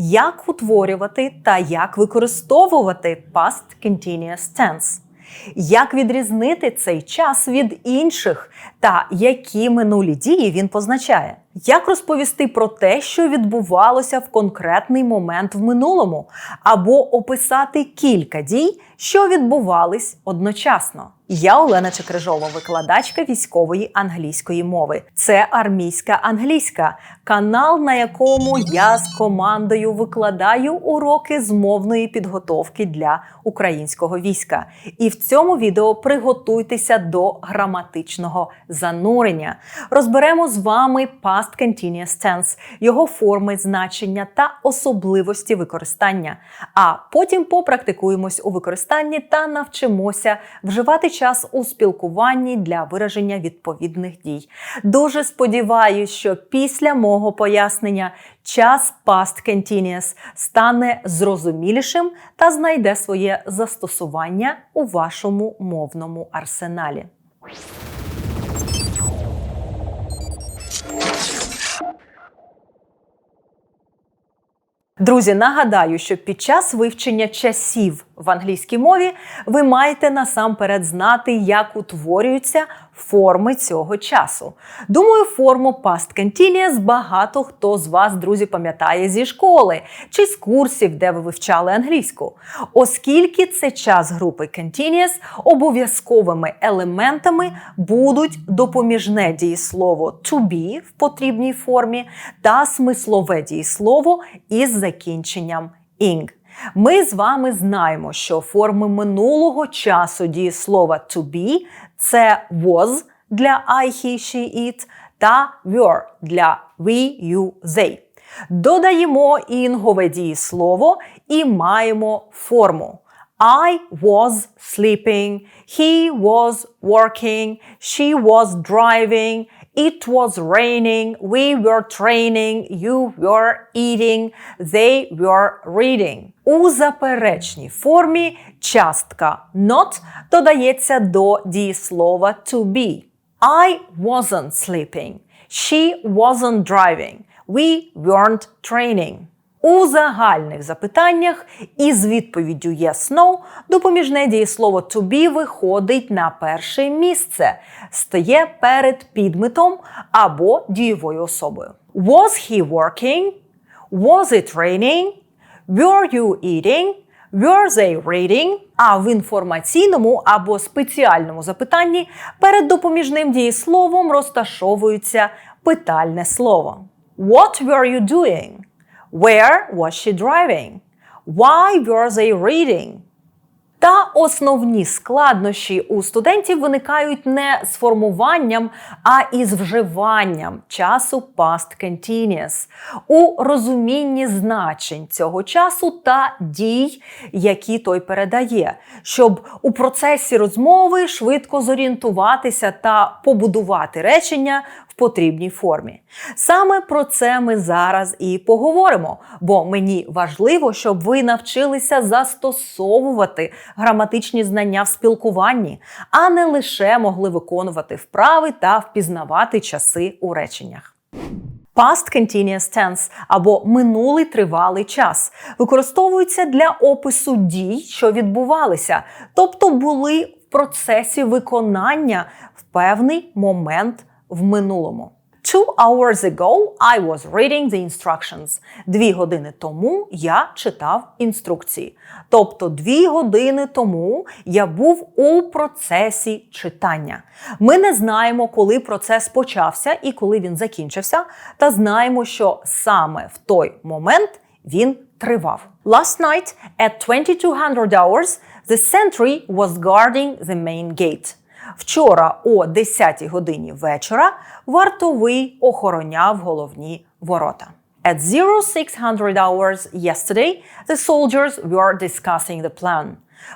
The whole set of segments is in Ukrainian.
як утворювати та як використовувати past continuous tense. Як відрізнити цей час від інших та які минулі дії він позначає? Як розповісти про те, що відбувалося в конкретний момент в минулому, або описати кілька дій, що відбувались одночасно? Я Олена Чекрижова, викладачка військової англійської мови. Це армійська англійська, канал, на якому я з командою викладаю уроки з мовної підготовки для українського війська. І в цьому відео приготуйтеся до граматичного занурення. Розберемо з вами past continuous tense, його форми, значення та особливості використання. А потім попрактикуємось у використанні та навчимося вживати час у спілкуванні для вираження відповідних дій. Дуже сподіваюся, що після мого пояснення час past continuous стане зрозумілішим та знайде своє застосування у вашому мовному арсеналі. Друзі, нагадаю, що під час вивчення часів в англійській мові ви маєте насамперед знати, як утворюються форми цього часу. Думаю, форму past continuous багато хто з вас, друзі, пам'ятає зі школи чи з курсів, де ви вивчали англійську. Оскільки це час групи continuous, обов'язковими елементами будуть допоміжне дієслово to be в потрібній формі та смислове дієслово із закінченням ing. Ми з вами знаємо, що форми минулого часу дієслова to be це was для I, he, she, it та were для we, you, they. Додаємо інгове дієслово і маємо форму. I was sleeping, he was working, she was driving, it was raining, we were training, you were eating, they were reading. У заперечній формі частка not додається до дієслова to be. I wasn't sleeping. She wasn't driving. We weren't training. У загальних запитаннях із відповіддю yes no допоміжне дієслово to be виходить на перше місце, стає перед підметом або дієвою особою. Was he working? Was it raining? Were you eating? Were they reading? А в інформаційному або спеціальному запитанні перед допоміжним дієсловом розташовується питальне слово. What were you doing? Where was she driving? Why were they reading? Та основні складнощі у студентів виникають не з формуванням, а із вживанням часу past continuous у розумінні значень цього часу та дій, які той передає, щоб у процесі розмови швидко зорієнтуватися та побудувати речення потрібній формі. Саме про це ми зараз і поговоримо, бо мені важливо, щоб ви навчилися застосовувати граматичні знання в спілкуванні, а не лише могли виконувати вправи та впізнавати часи у реченнях. Past continuous tense або минулий тривалий час використовується для опису дій, що відбувалися, тобто були в процесі виконання в певний момент в минулому. Two hours ago I was reading the instructions. Дві години тому я читав інструкції. Тобто дві години тому я був у процесі читання. Ми не знаємо, коли процес почався і коли він закінчився, та знаємо, що саме в той момент він тривав. Last night at 2200 hours the sentry was guarding the main gate. Вчора о 10 годині вечора вартовий охороняв головні ворота. At 0600 hours yesterday, the soldiers were discussing the plan.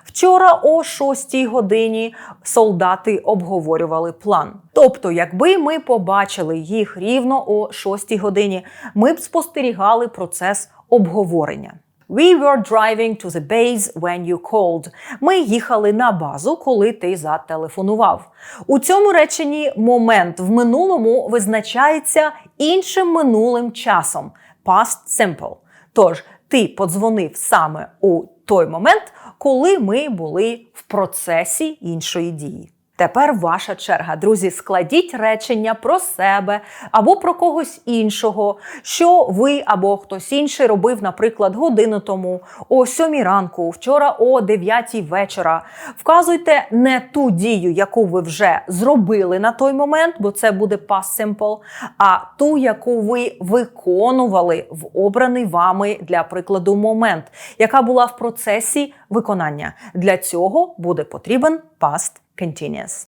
Вчора о 6 годині солдати обговорювали план. Тобто, якби ми побачили їх рівно о 6 годині, ми б спостерігали процес обговорення. We were driving to the base when you called. Ми їхали на базу, коли ти зателефонував. У цьому реченні момент в минулому визначається іншим минулим часом past simple. Тож ти подзвонив саме у той момент, коли ми були в процесі іншої дії. Тепер ваша черга, друзі. Складіть речення про себе або про когось іншого, що ви або хтось інший робив, наприклад, годину тому, о 7 ранку, вчора о 9 вечора. Вказуйте не ту дію, яку ви вже зробили на той момент, бо це буде past simple, а ту, яку ви виконували в обраний вами для прикладу момент, яка була в процесі виконання. Для цього буде потрібен past continuous.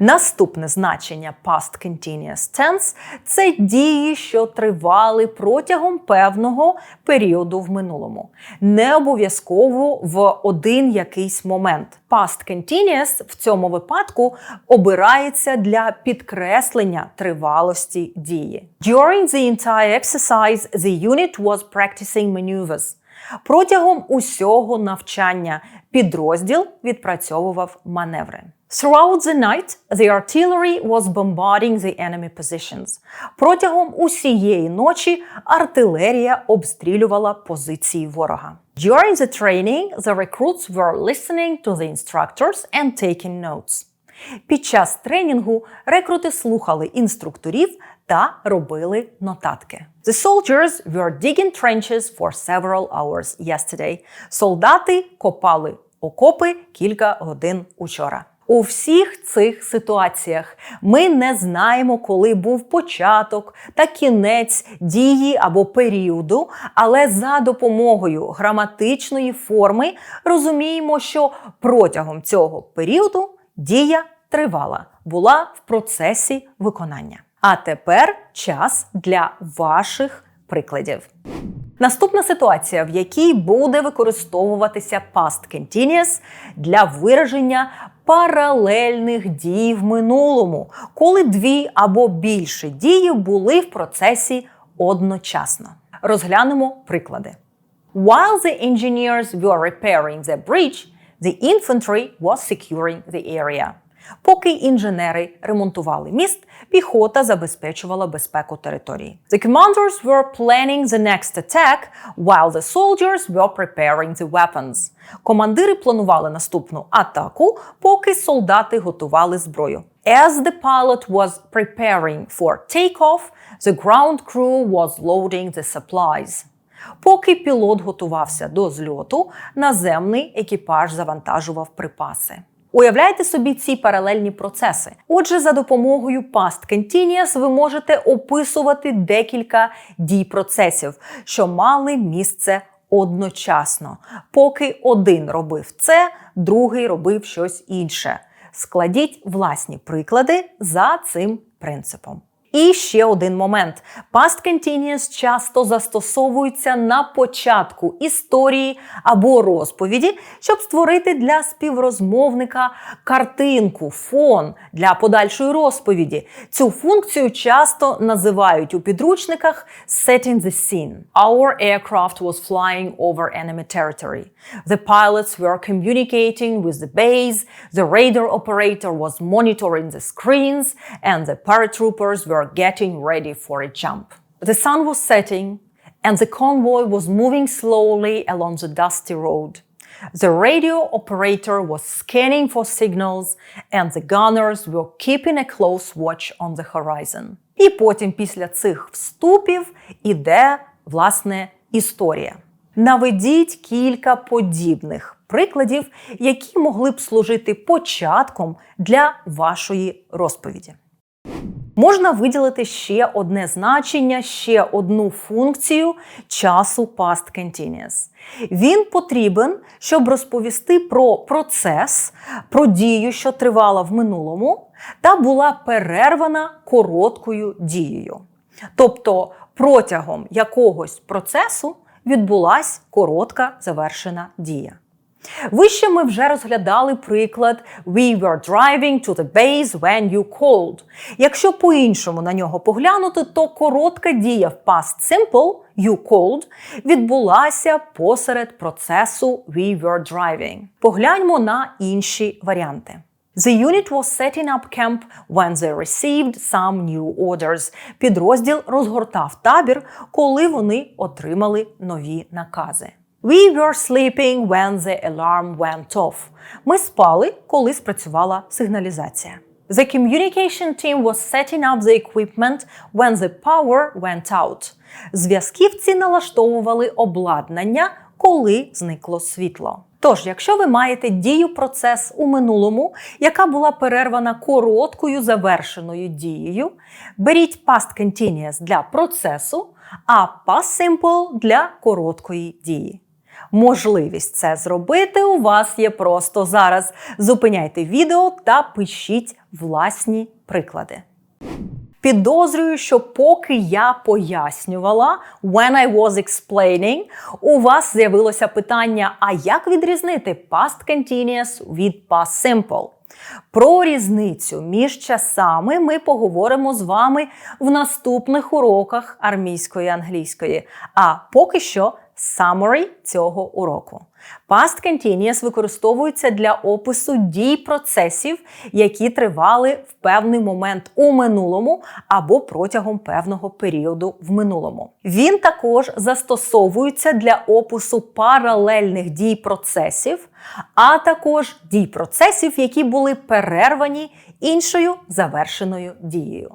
Наступне значення past continuous tense – це дії, що тривали протягом певного періоду в минулому, не обов'язково в один якийсь момент. Past continuous в цьому випадку обирається для підкреслення тривалості дії. During the entire exercise, the unit was practicing maneuvers. Протягом усього навчання підрозділ відпрацьовував маневри. Throughout the night, the artillery was bombarding the enemy positions. Протягом усієї ночі артилерія обстрілювала позиції ворога. During the training, the recruits were listening to the instructors and taking notes. Під час тренінгу рекрути слухали інструкторів та робили нотатки. The soldiers were digging trenches for several hours yesterday. Солдати копали окопи кілька годин учора. У всіх цих ситуаціях ми не знаємо, коли був початок та кінець дії або періоду, але за допомогою граматичної форми розуміємо, що протягом цього періоду дія тривала, була в процесі виконання. А тепер час для ваших прикладів. Наступна ситуація, в якій буде використовуватися past continuous для вираження паралельних дій в минулому, коли дві або більше дії були в процесі одночасно. Розглянемо приклади. While the engineers were repairing the bridge, the infantry was securing the area. Поки інженери ремонтували міст, піхота забезпечувала безпеку території. The commanders were planning the next attack, while the soldiers were preparing the weapons. Командири планували наступну атаку, поки солдати готували зброю. As the pilot was preparing for takeoff, the ground crew was loading the supplies. Поки пілот готувався до зльоту, наземний екіпаж завантажував припаси. Уявляйте собі ці паралельні процеси. Отже, за допомогою past continuous ви можете описувати декілька дій процесів, що мали місце одночасно. Поки один робив це, другий робив щось інше. Складіть власні приклади за цим принципом. І ще один момент: Past continuous часто застосовується на початку історії або розповіді, щоб створити для співрозмовника картинку, фон для подальшої розповіді. Цю функцію часто називають у підручниках setting the scene. Our aircraft was flying over enemy territory. The pilots were communicating with the base, the radar operator was monitoring the screens, and the paratroopers were getting ready for a jump. The sun was setting, and the convoy was moving slowly along the dusty road. The radio operator was scanning for signals, and the gunners were keeping a close watch on the horizon. І потім після цих вступів іде власне історія. Наведіть кілька подібних прикладів, які могли б служити початком для вашої розповіді. Можна виділити ще одне значення, ще одну функцію часу past continuous. Він потрібен, щоб розповісти про процес, про дію, що тривала в минулому, та була перервана короткою дією. Тобто протягом якогось процесу відбулась коротка завершена дія. Вище ми вже розглядали приклад We were driving to the base when you called. Якщо по-іншому на нього поглянути, то коротка дія в past simple you called відбулася посеред процесу We were driving. Погляньмо на інші варіанти. The unit was setting up camp when they received some new orders. Підрозділ розгортав табір, коли вони отримали нові накази. We were sleeping when the alarm went off. Ми спали, коли спрацювала сигналізація. The communication team was setting up the equipment when the power went out. Зв'язківці налаштовували обладнання, коли зникло світло. Тож, якщо ви маєте дію процес у минулому, яка була перервана короткою завершеною дією, беріть past continuous для процесу, а past simple для короткої дії. Можливість це зробити у вас є просто зараз. Зупиняйте відео та пишіть власні приклади. Підозрюю, що поки я пояснювала, when I was explaining, у вас з'явилося питання: а як відрізнити past continuous від past simple? Про різницю між часами ми поговоримо з вами в наступних уроках армійської англійської. А поки що summary цього уроку. Past continuous використовується для опису дій процесів, які тривали в певний момент у минулому або протягом певного періоду в минулому. Він також застосовується для опису паралельних дій процесів, а також дій процесів, які були перервані іншою завершеною дією.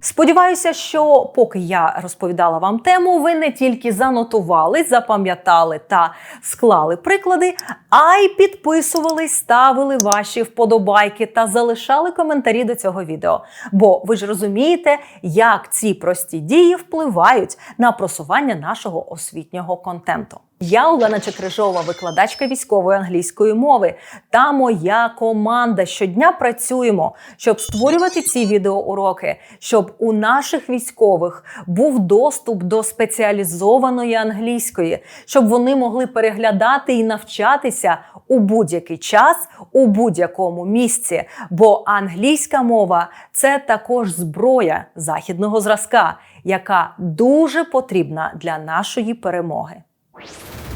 Сподіваюся, що поки я розповідала вам тему, ви не тільки занотували, запам'ятали та склали приклади, а й підписувались, ставили ваші вподобайки та залишали коментарі до цього відео. Бо ви ж розумієте, як ці прості дії впливають на просування нашого освітнього контенту. Я Олена Чекрижова, викладачка військової англійської мови, та моя команда щодня працюємо, щоб створювати ці відеоуроки, щоб у наших військових був доступ до спеціалізованої англійської, щоб вони могли переглядати і навчатися у будь-який час, у будь-якому місці. Бо англійська мова це також зброя західного зразка, яка дуже потрібна для нашої перемоги. you.